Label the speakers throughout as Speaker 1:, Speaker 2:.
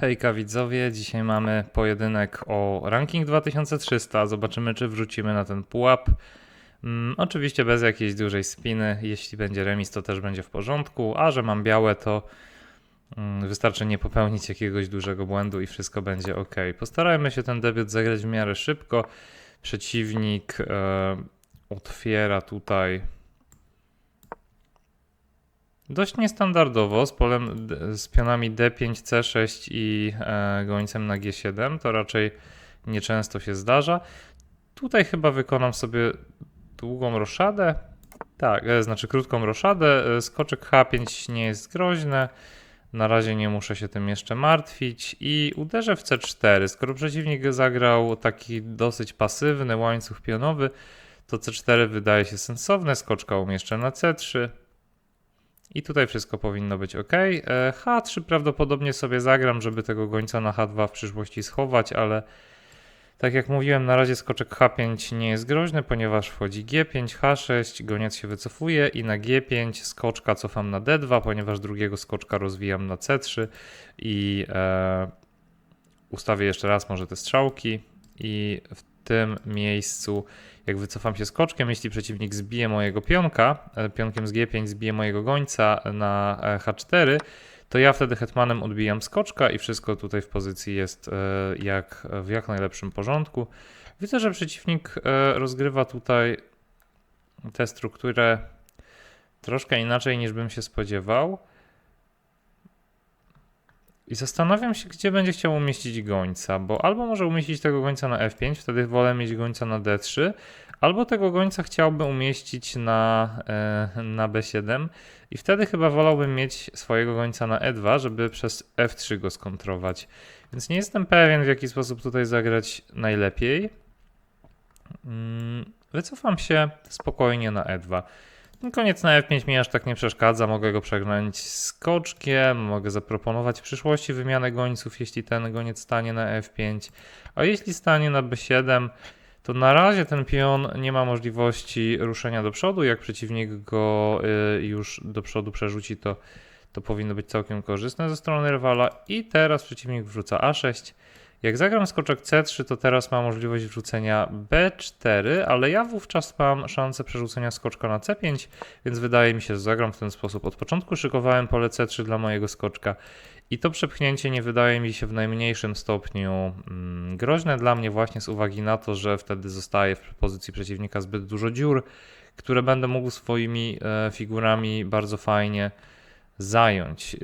Speaker 1: Hejka widzowie, dzisiaj mamy pojedynek o ranking 2300. Zobaczymy, czy wrzucimy na ten pułap. Mm, oczywiście bez jakiejś dużej spiny. Jeśli będzie remis, to też będzie w porządku. A że mam białe, to mm, wystarczy nie popełnić jakiegoś dużego błędu i wszystko będzie ok. Postarajmy się ten debiut zagrać w miarę szybko. Przeciwnik e, otwiera tutaj Dość niestandardowo z polem z pionami D5, C6 i e, gońcem na G7. To raczej nieczęsto się zdarza. Tutaj chyba wykonam sobie długą roszadę. Tak, e, znaczy krótką roszadę. E, Skoczek H5 nie jest groźne. Na razie nie muszę się tym jeszcze martwić i uderzę w C4. Skoro przeciwnik zagrał taki dosyć pasywny łańcuch pionowy, to C4 wydaje się sensowne. Skoczka umieszczę na C3. I tutaj wszystko powinno być ok. E, H3 prawdopodobnie sobie zagram, żeby tego gońca na H2 w przyszłości schować, ale tak jak mówiłem, na razie skoczek H5 nie jest groźny, ponieważ wchodzi G5, H6, goniec się wycofuje i na G5 skoczka cofam na D2, ponieważ drugiego skoczka rozwijam na C3 i e, ustawię jeszcze raz może te strzałki i w tym miejscu jak wycofam się skoczkiem, jeśli przeciwnik zbije mojego pionka, e, pionkiem z G5 zbije mojego gońca na e, H4, to ja wtedy hetmanem odbijam skoczka i wszystko tutaj w pozycji jest e, jak w jak najlepszym porządku. Widzę, że przeciwnik rozgrywa tutaj tę strukturę troszkę inaczej niż bym się spodziewał. I zastanawiam się, gdzie będzie chciał umieścić gońca, bo albo może umieścić tego gońca na F5, wtedy wolę mieć gońca na D3, albo tego gońca chciałby umieścić na, e, na B7 i wtedy chyba wolałbym mieć swojego gońca na E2, żeby przez F3 go skontrować. Więc nie jestem pewien, w jaki sposób tutaj zagrać najlepiej. Mm, Wycofam się spokojnie na E2. Ten Koniec na F5 mi aż tak nie przeszkadza, mogę go przegnać skoczkiem, mogę zaproponować w przyszłości wymianę gońców, jeśli ten goniec stanie na F5, a jeśli stanie na B7, to na razie ten pion nie ma możliwości ruszenia do przodu, jak przeciwnik go y, już do przodu przerzuci, to, to powinno być całkiem korzystne ze strony rywala. I teraz przeciwnik wrzuca A6, jak zagram skoczek C3, to teraz mam możliwość wrzucenia B4, ale ja wówczas mam szansę przerzucenia skoczka na C5, więc wydaje mi się, że zagram w ten sposób. Od początku szykowałem pole C3 dla mojego skoczka i to przepchnięcie nie wydaje mi się w najmniejszym stopniu mm, groźne dla mnie właśnie z uwagi na to, że wtedy zostaje w pozycji przeciwnika zbyt dużo dziur, które będę mógł swoimi e, figurami bardzo fajnie zająć.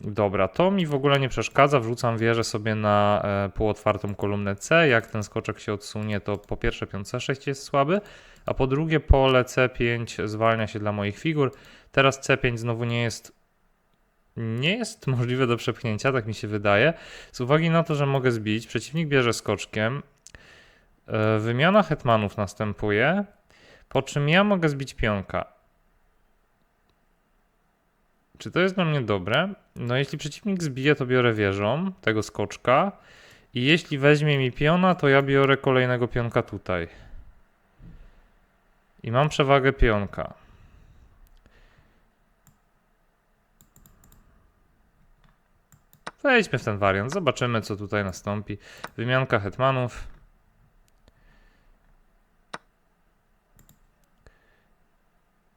Speaker 1: Dobra, to mi w ogóle nie przeszkadza. Wrzucam wieżę sobie na e, półotwartą kolumnę C. Jak ten skoczek się odsunie, to po pierwsze pion C6 jest słaby, a po drugie pole C5 zwalnia się dla moich figur. Teraz C5 znowu nie jest nie jest możliwe do przepchnięcia, tak mi się wydaje. Z uwagi na to, że mogę zbić, przeciwnik bierze skoczkiem. E, wymiana hetmanów następuje, po czym ja mogę zbić pionka. Czy to jest dla mnie dobre? No jeśli przeciwnik zbije, to biorę wieżą tego skoczka. I jeśli weźmie mi piona, to ja biorę kolejnego pionka tutaj. I mam przewagę pionka. Wejdźmy w ten wariant, zobaczymy co tutaj nastąpi. Wymianka hetmanów.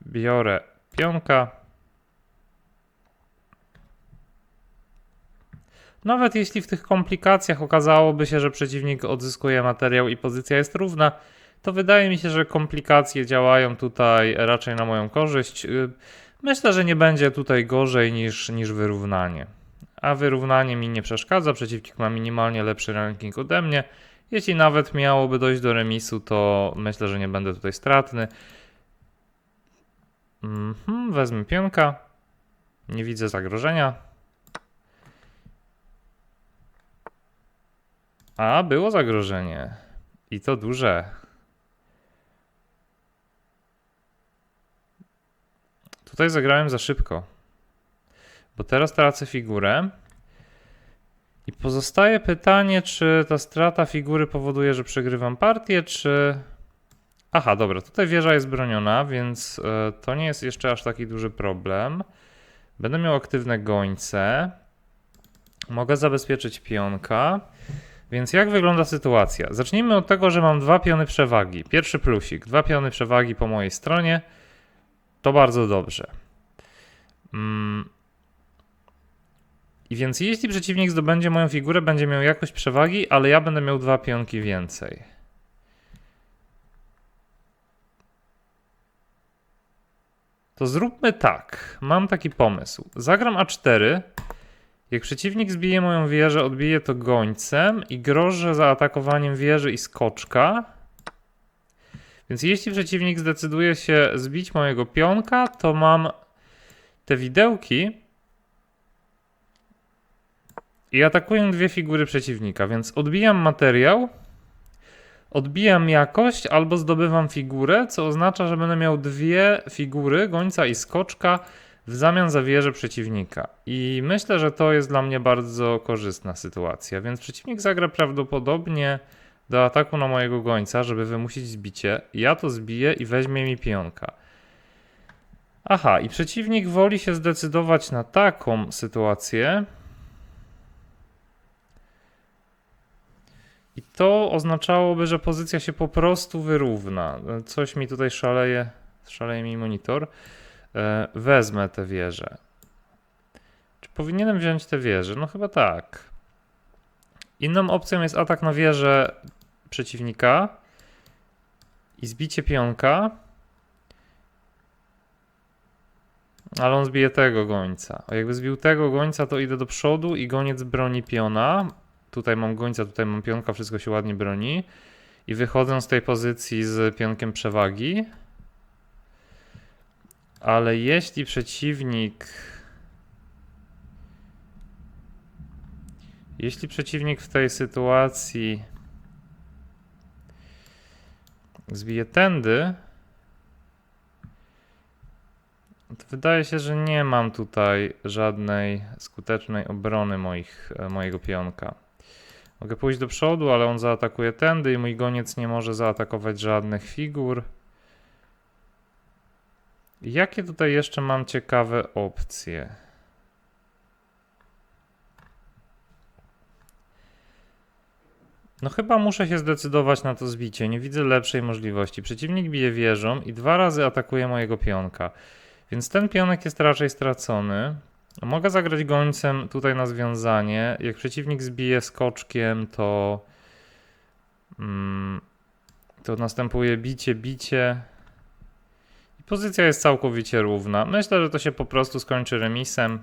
Speaker 1: Biorę pionka. Nawet jeśli w tych komplikacjach okazałoby się, że przeciwnik odzyskuje materiał i pozycja jest równa, to wydaje mi się, że komplikacje działają tutaj raczej na moją korzyść. Y, Myślę, że nie będzie tutaj gorzej niż, niż wyrównanie. A wyrównanie mi nie przeszkadza, przeciwnik ma minimalnie lepszy ranking ode mnie. Jeśli nawet miałoby dojść do remisu, to myślę, że nie będę tutaj stratny. Mhm, wezmę pionka. Nie widzę zagrożenia. A, było zagrożenie. I to duże. Tutaj zagrałem za szybko. Bo teraz tracę figurę. I pozostaje pytanie, czy ta strata figury powoduje, że przegrywam partię, czy. Aha, dobra, tutaj wieża jest broniona, więc e, to nie jest jeszcze aż taki duży problem. Będę miał aktywne gońce. Mogę zabezpieczyć pionka. Więc jak wygląda sytuacja? Zacznijmy od tego, że mam dwa piony przewagi. Pierwszy plusik, dwa piony przewagi po mojej stronie. To bardzo dobrze. Mm. I więc jeśli przeciwnik zdobędzie moją figurę, będzie miał jakość przewagi, ale ja będę miał dwa pionki więcej. To zróbmy tak. Mam taki pomysł. Zagram A4. Jak przeciwnik zbije moją wieżę, odbije to gońcem i grożę zaatakowaniem wieży i skoczka. Więc jeśli przeciwnik zdecyduje się zbić mojego pionka, to mam te widełki i atakuję dwie figury przeciwnika, więc odbijam materiał, odbijam jakość albo zdobywam figurę, co oznacza, że będę miał dwie figury, gońca i skoczka, w zamian za wieżę przeciwnika. I myślę, że to jest dla mnie bardzo korzystna sytuacja, więc przeciwnik zagra prawdopodobnie do ataku na mojego gońca, żeby wymusić zbicie. Ja to zbiję i weźmie mi pionka. Aha, i przeciwnik woli się zdecydować na taką sytuację. I to oznaczałoby, że pozycja się po prostu wyrówna. Coś mi tutaj szaleje, szaleje mi monitor. E, wezmę tę wieżę. Czy powinienem wziąć tę wieżę? No chyba tak. Inną opcją jest atak na wieżę przeciwnika i zbicie pionka. Ale on zbije tego gońca. A jakby zbił tego gońca, to idę do przodu i goniec broni piona. Tutaj mam gońca, tutaj mam pionka, wszystko się ładnie broni. I wychodzę z tej pozycji z pionkiem przewagi. Ale jeśli przeciwnik. Jeśli przeciwnik w tej sytuacji zbije tędy, to wydaje się, że nie mam tutaj żadnej skutecznej obrony moich, e, mojego pionka. Mogę pójść do przodu, ale on zaatakuje tędy i mój goniec nie może zaatakować żadnych figur. Jakie tutaj jeszcze mam ciekawe opcje? No chyba muszę się zdecydować na to zbicie. Nie widzę lepszej możliwości. Przeciwnik bije wieżą i dwa razy atakuje mojego pionka. Więc ten pionek jest raczej stracony. Mogę zagrać gońcem tutaj na związanie. Jak przeciwnik zbije skoczkiem, to, mm, to następuje bicie, bicie. Pozycja jest całkowicie równa. Myślę, że to się po prostu skończy remisem.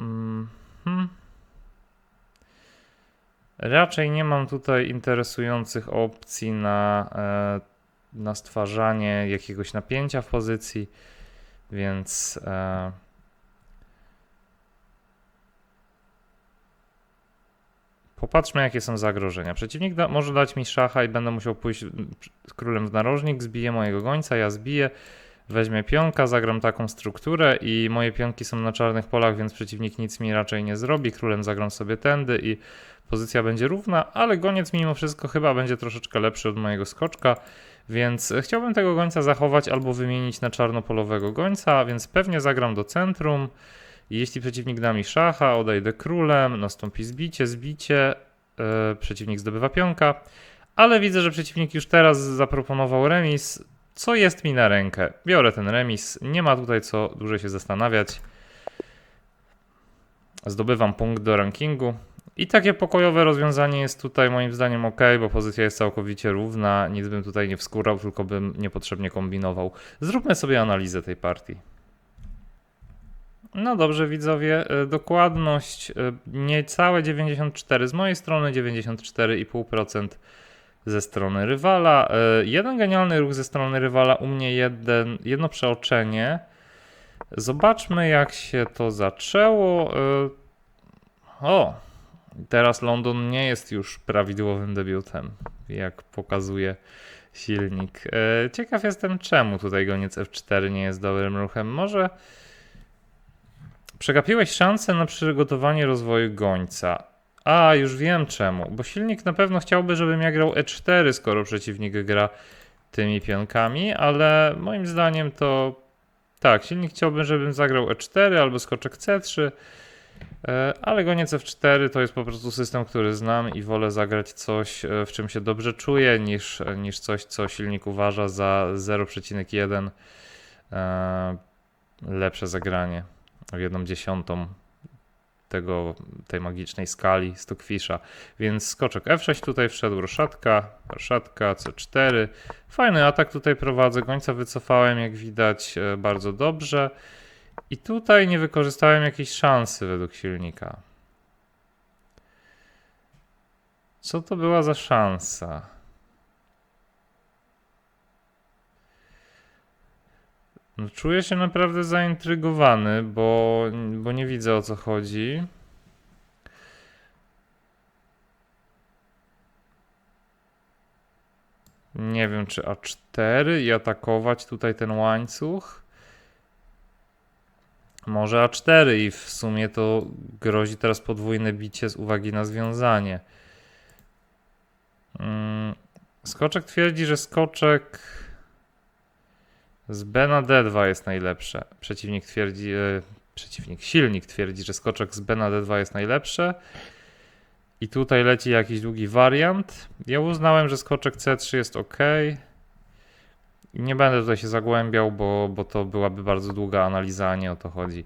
Speaker 1: Mm, hmm. Raczej nie mam tutaj interesujących opcji na, e, na stwarzanie jakiegoś napięcia w pozycji, więc e, popatrzmy jakie są zagrożenia. Przeciwnik da, może dać mi szacha i będę musiał pójść z królem w narożnik, zbiję mojego gońca, ja zbiję, weźmie pionka, zagram taką strukturę i moje pionki są na czarnych polach, więc przeciwnik nic mi raczej nie zrobi. Królem zagram sobie tędy i pozycja będzie równa, ale goniec mimo wszystko chyba będzie troszeczkę lepszy od mojego skoczka, więc chciałbym tego gońca zachować albo wymienić na czarnopolowego gońca, więc pewnie zagram do centrum. Jeśli przeciwnik da mi szacha, odejdę królem, nastąpi zbicie, zbicie, yy, przeciwnik zdobywa pionka, ale widzę, że przeciwnik już teraz zaproponował remis, co jest mi na rękę. Biorę ten remis, nie ma tutaj co dłużej się zastanawiać. Zdobywam punkt do rankingu. I takie pokojowe rozwiązanie jest tutaj moim zdaniem ok, bo pozycja jest całkowicie równa, nic bym tutaj nie wskórał, tylko bym niepotrzebnie kombinował. Zróbmy sobie analizę tej partii. No dobrze widzowie, y, dokładność y, niecałe 94, z mojej strony 94,5% ze strony rywala. Y, jeden genialny ruch ze strony rywala, u mnie jeden, jedno przeoczenie. Zobaczmy jak się to zaczęło. O, Teraz London nie jest już prawidłowym debiutem, jak pokazuje silnik. E, ciekaw jestem, czemu tutaj goniec F4 nie jest dobrym ruchem. Może przegapiłeś szansę na przygotowanie rozwoju gońca. A, już wiem czemu, bo silnik na pewno chciałby, żebym ja grał E4, skoro przeciwnik gra tymi pionkami, ale moim zdaniem to Tak, silnik chciałbym, żebym zagrał E4 albo skoczek C3, e, ale goniec F4 to jest po prostu system, który znam i wolę zagrać coś, e, w czym się dobrze czuję, niż, niż coś, co silnik uważa za 0,1 e, lepsze zagranie o 1 dziesiątą tego, tej magicznej skali Stockfisha. Więc skoczek F6 tutaj wszedł, roszatka, roszatka, C4. Fajny atak tutaj prowadzę, gońca wycofałem jak widać e, bardzo dobrze. I tutaj nie wykorzystałem jakiejś szansy według silnika. Co to była za szansa? No, czuję się naprawdę zaintrygowany, bo, bo nie widzę o co chodzi. Nie wiem, czy A4 i atakować tutaj ten łańcuch. Może A4 i w sumie to grozi teraz podwójne bicie z uwagi na związanie. Mm, Skoczek twierdzi, że skoczek z B na D2 jest najlepsze. Przeciwnik twierdzi, e, przeciwnik, silnik twierdzi, że skoczek z B na D2 jest najlepsze. I tutaj leci jakiś długi wariant. Ja uznałem, że skoczek C3 jest ok. Nie będę tutaj się zagłębiał, bo, bo to byłaby bardzo długa analiza, a nie o to chodzi.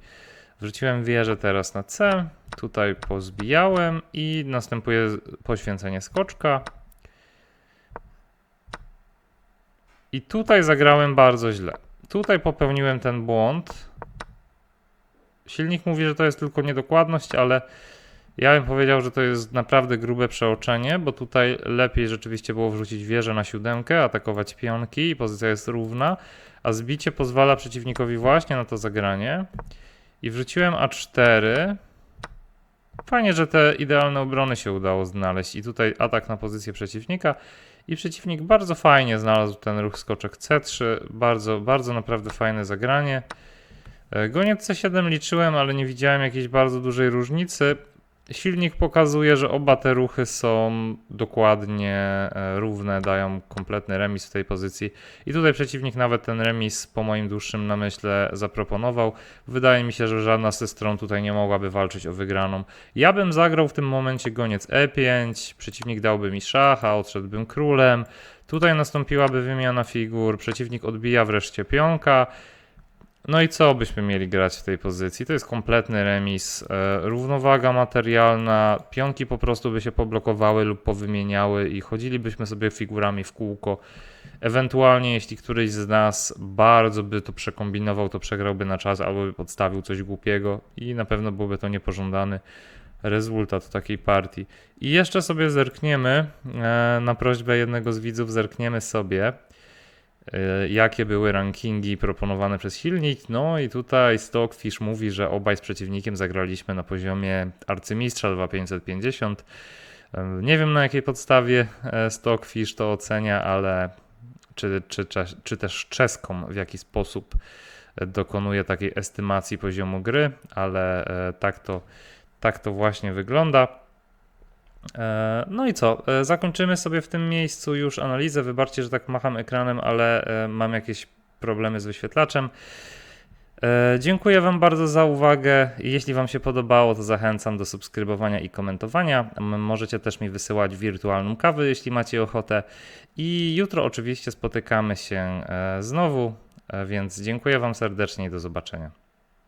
Speaker 1: Wrzuciłem wieżę teraz na C. Tutaj pozbijałem i następuje poświęcenie skoczka. I tutaj zagrałem bardzo źle. Tutaj popełniłem ten błąd. Silnik mówi, że to jest tylko niedokładność, ale ja bym powiedział, że to jest naprawdę grube przeoczenie, bo tutaj lepiej rzeczywiście było wrzucić wieżę na siódemkę, atakować pionki i pozycja jest równa, a zbicie pozwala przeciwnikowi właśnie na to zagranie. I wrzuciłem A4. Fajnie, że te idealne obrony się udało znaleźć i tutaj atak na pozycję przeciwnika. I przeciwnik bardzo fajnie znalazł ten ruch skoczek C3. Bardzo, bardzo naprawdę fajne zagranie. E, Goniec C7 liczyłem, ale nie widziałem jakiejś bardzo dużej różnicy. Silnik pokazuje, że oba te ruchy są dokładnie e, równe, dają kompletny remis w tej pozycji. I tutaj przeciwnik nawet ten remis po moim dłuższym namyśle zaproponował. Wydaje mi się, że żadna z tych stron tutaj nie mogłaby walczyć o wygraną. Ja bym zagrał w tym momencie goniec E5, przeciwnik dałby mi szacha, odszedłbym królem. Tutaj nastąpiłaby wymiana figur, przeciwnik odbija wreszcie pionka. No i co byśmy mieli grać w tej pozycji? To jest kompletny remis, e, równowaga materialna, pionki po prostu by się poblokowały lub powymieniały i chodzilibyśmy sobie figurami w kółko. Ewentualnie, jeśli któryś z nas bardzo by to przekombinował, to przegrałby na czas albo by podstawił coś głupiego i na pewno byłby to niepożądany rezultat takiej partii. I jeszcze sobie zerkniemy, e, na prośbę jednego z widzów, zerkniemy sobie jakie były rankingi proponowane przez silnik. No i tutaj Stockfish mówi, że obaj z przeciwnikiem zagraliśmy na poziomie arcymistrza 2550. E, Nie wiem na jakiej podstawie e, Stockfish to ocenia, ale czy, czy, czy, też czeską w jaki sposób e, dokonuje takiej estymacji poziomu gry, ale e, tak to, tak to właśnie wygląda. E, No i co? E, Zakończymy sobie w tym miejscu już analizę. Wybaczcie, że tak macham ekranem, ale e, mam jakieś problemy z wyświetlaczem. Dziękuję Wam bardzo za uwagę. Jeśli Wam się podobało, to zachęcam do subskrybowania i komentowania. Możecie też mi wysyłać wirtualną kawę, jeśli macie ochotę. I jutro oczywiście spotykamy się znowu, więc dziękuję Wam serdecznie i do zobaczenia.